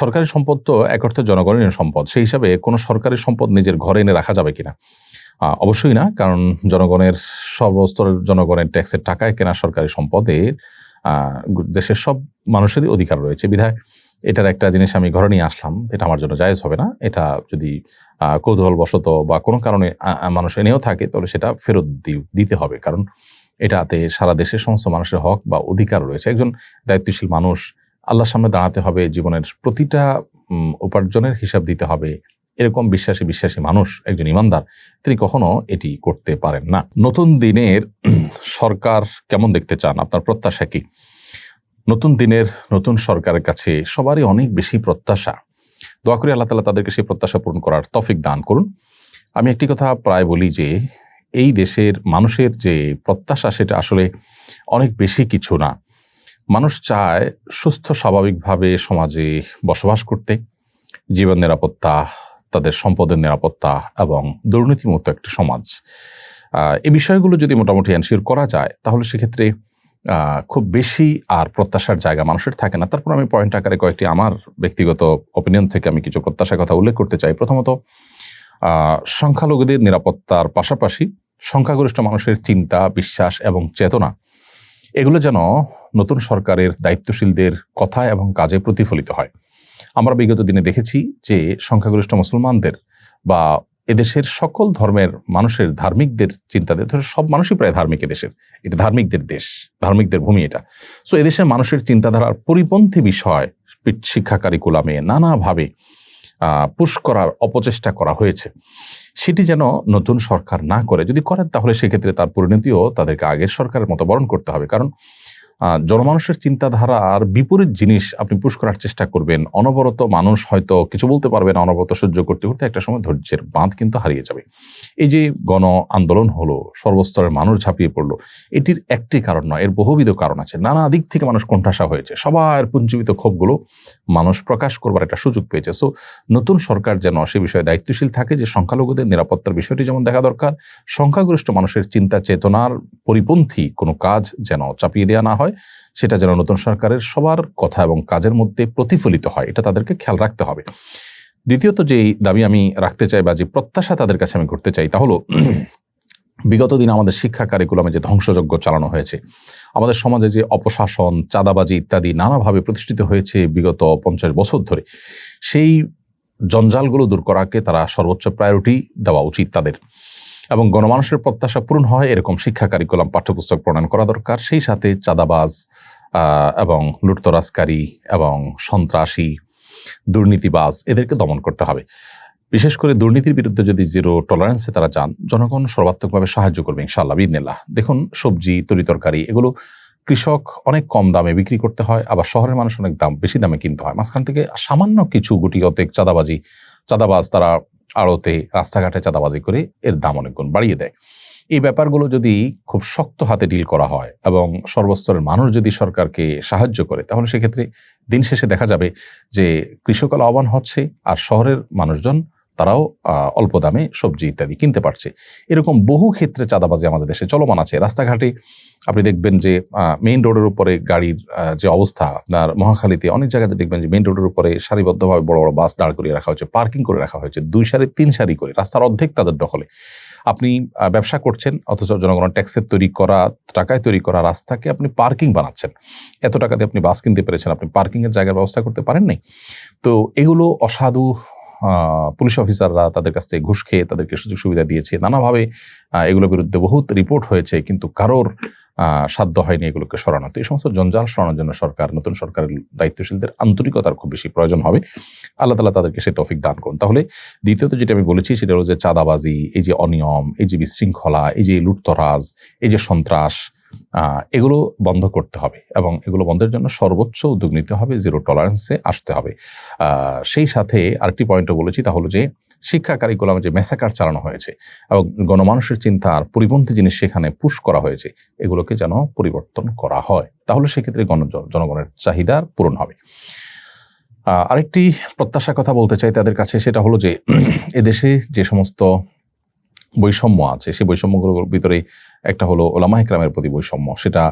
সরকারি সম্পদ তো এক অর্থে জনগণের সম্পদ। সেই হিসাবে কোনো সরকারি সম্পদ নিজের ঘরে এনে রাখা যাবে কিনা? অবশ্যই না, কারণ জনগণের সর্বস্তরের জনগণের ট্যাক্সের টাকায় কেনা সরকারি সম্পদের দেশের সব মানুষেরই অধিকার রয়েছে। বিধায় এটার একটা জিনিস আমি ঘরে নিয়ে আসলাম, এটা আমার জন্য জায়েজ হবে না। এটা যদি কৌতূহলবশত বা কোনো কারণে মানুষ এনেও থাকে, তাহলে সেটা ফেরত দিতে হবে। কারণ এটাতে সারা দেশের সমস্ত মানুষের হক বা অধিকার রয়েছে। একজন দায়িত্বশীল মানুষ আল্লাহর সামনে দাঁড়াতে হবে, জীবনের প্রতিটা উপার্জনের হিসাব দিতে হবে। এরকম বিশ্বাসী বিশ্বাসী মানুষ একজন ইমানদার, তিনি কখনো এটি করতে পারেন না। নতুন দিনের সরকার কেমন দেখতে চান? আপনার প্রত্যাশা কি? নতুন দিনের নতুন সরকারের কাছে সবারই অনেক বেশি প্রত্যাশা। দোয়া করি আল্লাহ তালা তাদেরকে সেই প্রত্যাশা পূরণ করার তফিক দান করুন। আমি একটি কথা প্রায় বলি যে, এই দেশের মানুষের যে প্রত্যাশা, সেটা আসলে অনেক বেশি কিছু না। মানুষ চায় সুস্থ, স্বাভাবিকভাবে সমাজে বসবাস করতে। জীবন নিরাপত্তা, তাদের সম্পদের নিরাপত্তা এবং দুর্নীতিমুক্ত একটি সমাজ। এই বিষয়গুলো যদি মোটামুটি এনশিওর করা যায়, তাহলে সেক্ষেত্রে খুব বেশি আর প্রত্যাশার জায়গা মানুষের থাকে না। তারপর আমি পয়েন্ট আকারে কয়েকটি আমার ব্যক্তিগত অপিনিয়ন থেকে আমি কিছু প্রত্যাশার কথা উল্লেখ করতে চাই। প্রথমত সংখ্যালঘুদের নিরাপত্তার পাশাপাশি সংখ্যাগরিষ্ঠ মানুষের চিন্তা, বিশ্বাস এবং চেতনা, এগুলো যেন নতুন সরকারের দায়িত্বশীলদের কথা এবং কাজে প্রতিফলিত হয়। আমরা বিগত দিনে দেখেছি যে সংখ্যাগরিষ্ঠ মুসলমানদের বা এদেশের সকল ধর্মের মানুষের ধার্মিকদের চিন্তাদের ধরে সব মানুষই প্রায় ধার্মিক এদেশের। এটা ধার্মিকদের দেশ, ধার্মিকদের ভূমি এটা। সো এদেশের মানুষের চিন্তাধারার পরিপন্থী বিষয়, শিক্ষা কারিকুলামে নানাভাবে পুশ করার অপচেষ্টা করা হয়েছে। সেটি যেন নতুন সরকার না করে, যদি করেন তাহলে সেক্ষেত্রে তার পরিণতিও তাদেরকে আগের সরকারের মতো বরণ করতে হবে। কারণ জনমানুষের চিন্তাধারার বিপরীত জিনিস আপনি পুশ করার চেষ্টা করবেন। অনবরত মানুষ হয়তো কিছু বলতে পারবে না, অনবরত সহ্য করতে করতে একটা সময় ধৈর্যের বাঁধ কিন্তু হারিয়ে যাবে। এই যে গণ আন্দোলন হলো, সর্বস্তরের মানুষ ঝাঁপিয়ে পড়ল, এটির একটি কারণ নয়, এর বহুবিধ কারণ আছে। নানা দিক থেকে মানুষ কোণঠাসা হয়েছে, সবার পুঞ্জীবিত ক্ষোভগুলো মানুষ প্রকাশ করবার একটা সুযোগ পেয়েছে। সো নতুন সরকার যেন সে বিষয়ে দায়িত্বশীল থাকে যে সংখ্যালঘুদের নিরাপত্তার বিষয়টি যেমন দেখা দরকার, সংখ্যাগরিষ্ঠ মানুষের চিন্তা চেতনার পরিপন্থী কোনো কাজ যেন চাপিয়ে দেওয়া না হয়। সেটা যেন নতুন সরকারের সবার কথা এবং কাজের মধ্যে প্রতিফলিত হয়, এটা তাদেরকে খেয়াল রাখতে হবে। দ্বিতীয়ত যেই দাবি আমি রাখতে চাই বা যে প্রত্যাশা তাদের কাছে আমি করতে চাই, তা হলো বিগত দিনে আমাদের শিক্ষা কারিকুলামে যে ধ্বংসযজ্ঞ চালানো হয়েছে, আমাদের সমাজে যে অপশাসন, চাঁদাবাজি ইত্যাদি নানাভাবে প্রতিষ্ঠিত হয়েছে বিগত পঞ্চাশ বছর ধরে, সেই জঞ্জালগুলো দূর করাকে তারা সর্বোচ্চ প্রায়োরিটি দেওয়া উচিত তাদের। এবং গণমানুষের প্রত্যাশা পূরণ হয় এরকম শিক্ষা কারিকুলাম পাঠ্যপুস্তক প্রণয়ন করা দরকার। সেই সাথে চাঁদাবাজ এবং লুটতরাজকারী এবং সন্ত্রাসী, দুর্নীতিবাজ এদেরকে দমন করতে হবে। বিশেষ করে দুর্নীতির বিরুদ্ধে যদি জিরো টলারেন্সে তারা যান, জনগণ সর্বাত্মকভাবে সাহায্য করবে ইনশাআল্লাহ বিদিনিল্লাহ দেখুন, সবজি তরিতরকারি এগুলো কৃষক অনেক কম দামে বিক্রি করতে হয়, আবার শহরের মানুষ অনেক দাম, বেশি দামে কিনতে হয়। মাঝখান থেকে সামান্য কিছু গুটি অতেক চাঁদাবাজি, চাঁদাবাজ তারা আড়তে রাস্তাঘাটে চাঁদাবাজি করে এর দাম অনেক গুণ বাড়িয়ে দেয়। এই ব্যাপারগুলো যদি খুব শক্ত হাতে ডিল করা হয় এবং সর্বস্তরের মানুষ যদি সরকারকে সাহায্য করে, তাহলে সেক্ষেত্রে দিন শেষে দেখা যাবে যে কৃষকাল আহ্বান হচ্ছে আর শহরের মানুষজন তারাও অল্প দামে সবজি ইত্যাদি কিনতে পারছে। এরকম বহু ক্ষেত্রে চাঁদাবাজি আমাদের দেশে চলমান আছে। রাস্তাঘাটে আপনি দেখবেন যে মেইন রোডের উপরে গাড়ির যে অবস্থা, আপনার মহাখালীতে অনেক জায়গাতে দেখবেন যে মেইন রোডের উপরে সারিবদ্ধভাবে বড় বড় বাস দাঁড় করিয়ে রাখা হয়েছে পার্কিং করে রাখা হয়েছে, দুই সারি, তিন সারি করে। রাস্তার অর্ধেক তাদের দখলে। আপনি ব্যবসা করছেন, অথচ জনগণ ট্যাক্সের তৈরি করা, টাকায় তৈরি করা রাস্তাকে আপনি পার্কিং বানাচ্ছেন। এত টাকাতে আপনি বাস কিনতে পেরেছেন, আপনি পার্কিংয়ের জায়গার ব্যবস্থা করতে পারেন নাই। তো এগুলো অসাধু পুলিশ অফিসাররা তাদের কাছ থেকে ঘুষ খেয়ে তাদেরকে সুযোগ সুবিধা দিয়েছে। নানাভাবে এগুলোর বিরুদ্ধে বহুত রিপোর্ট হয়েছে, কিন্তু কারোর সাধ্য হয়নি এগুলোকে সরানো তো এই সমস্ত জঞ্জাল সরানোর জন্য সরকার, নতুন সরকারের দায়িত্বশীলদের আন্তরিকতার খুব বেশি প্রয়োজন হবে। আল্লাহ তালা তাদেরকে সেই তফিক দান করুন। তাহলে দ্বিতীয়ত যেটা আমি বলেছি, সেটা হলো যে চাঁদাবাজি, এই যে অনিয়ম, এই যে বিশৃঙ্খলা, এই যে লুটতরাজ, এই যে সন্ত্রাস এগুলো বন্ধ করতে হবে এবং এগুলো বন্ধের জন্য সর্বোচ্চ উদ্যোগ নিতে হবে জিরো টলারেন্সে আসতে হবে। সেই সাথে আরেকটি পয়েন্টও বলেছি তা হলো যে, শিক্ষা কারিকুলামে যে মেসাকার চালানো হয়েছে এবং গণমানুষের চিন্তা আর পরিপন্থী জিনিস সেখানে পুশ করা হয়েছে, এগুলোকে যেন পরিবর্তন করা হয়। তাহলে সেক্ষেত্রে গণ, জনগণের চাহিদার পূরণ হবে। আরেকটি প্রত্যাশার কথা বলতে চাই তাদের কাছে, সেটা হলো যে, এদেশে যে সমস্ত বৈষম্য আছে। সেই বৈষম্যগুলোর ভিতরে একটা হলো ওলামা ইকরামের প্রতি বৈষম্য। সেটা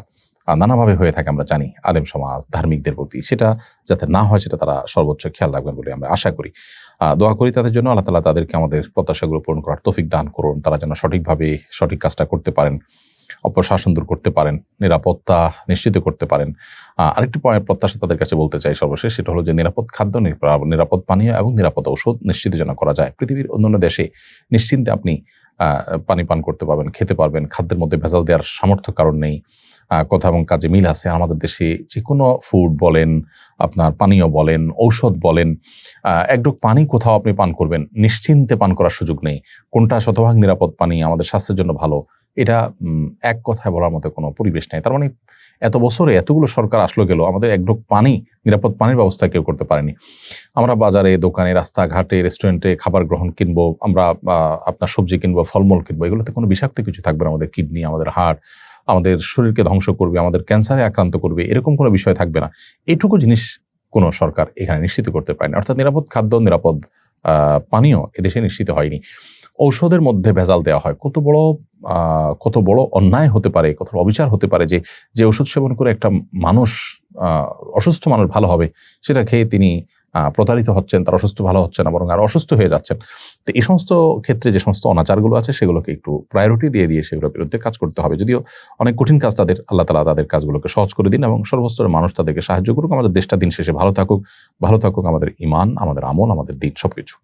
নানাভাবে হয়ে থাকে আমরা জানি আলেম সমাজ, ধার্মিকদের প্রতি। সেটা যাতে না হয়, সেটা তারা সর্বোচ্চ খেয়াল রাখবেন বলে আমরা আশা করি। দোয়া করি তাদের জন্য। আল্লাহ তালা তাদেরকে আমাদের প্রত্যাশাগুলো পূরণ করার তৌফিক দান করুন। তারা যেন সঠিকভাবে সঠিক কাজটা করতে পারেন, অপশাসন দূর করতে পারেন, নিরাপত্তা নিশ্চিত করতে পারেন। আরেকটি প্রত্যাশা তাদের কাছে বলতে চাই সর্বশেষ, সেটা হলো যে নিরাপদ খাদ্য, নিরাপদ পানীয় এবং নিরাপদ ঔষধ নিশ্চিত যেন করা যায়। পৃথিবীর অন্যান্য দেশে নিশ্চিন্তে আপনি পানি পান করতে পারবেন খেতে পারবেন। খাদ্যের মধ্যে ভেজাল দেওয়ার সামর্থ্য কারণ নেই। কথা এবং কাজে মিল আছে। আমাদের দেশে যে কোনো ফুড বলেন আপনার পানীয় বলেন ঔষধ বলেন আহ, পানি কোথাও আপনি পান করবেন। নিশ্চিন্তে পান করার সুযোগ নেই। কোনটা শতভাগ নিরাপদ পানি আমাদের স্বাস্থ্যের জন্য ভালো এটা এক কথায় বলার মতো কোনো পরিবেশ নেই। তার মানে বছরে এতগুলো সরকার আসলো গেল, আমাদের এক ডুক পানি, নিরাপদ পানির ব্যবস্থা কেউ করতে পারেনি। আমরা বাজারে, দোকানে, রাস্তাঘাটে রেস্টুরেন্টে খাবার গ্রহণ কিনবো, আমরা আপনার সবজি কিনবো, ফলমূল কিনবো, এগুলোতে কোনো বিষাক্ত কিছু থাকবে না, আমাদের কিডনি আমাদের হার্ট আমাদের শরীরকে ধ্বংস করবে, আমাদের ক্যান্সারে আক্রান্ত করবে, এরকম কোনো বিষয় থাকবে না। এইটুকু জিনিস কোনো সরকার এখানে নিশ্চিত করতে পারেনি। অর্থাৎ নিরাপদ খাদ্য, নিরাপদ পানীয় এদেশে নিশ্চিত হয়নি। ঔষধের মধ্যে ভেজাল দেওয়া হয়। কত বড় কত বড় অন্যায় হতে পারে, কত অবিচার হতে পারে যে যে ওষুধ সেবন করে একটা মানুষ অসুস্থ মানুষ ভালো হবে, সেটা খেয়ে তিনি প্রতারিত হচ্ছেন, তার অসুস্থ ভালো হচ্ছে না, বরং আর অসুস্থ হয়ে যাচ্ছেন। তো এই সমস্ত ক্ষেত্রে যে সমস্ত অনাচারগুলো আছে, সেগুলোকে একটু প্রায়োরিটি দিয়ে দিয়ে সেগুলোর বিরুদ্ধে কাজ করতে হবে। যদিও অনেক কঠিন কাজ তাদের, আল্লাহ তালা তাদের কাজগুলোকে সহজ করে দিন এবং সর্বস্তরের মানুষ তাদেরকে সাহায্য করুক। আমাদের দেশটা দিন শেষে ভালো থাকুক ভালো থাকুক আমাদের ইমান আমাদের আমল, আমাদের দিন সবকিছু।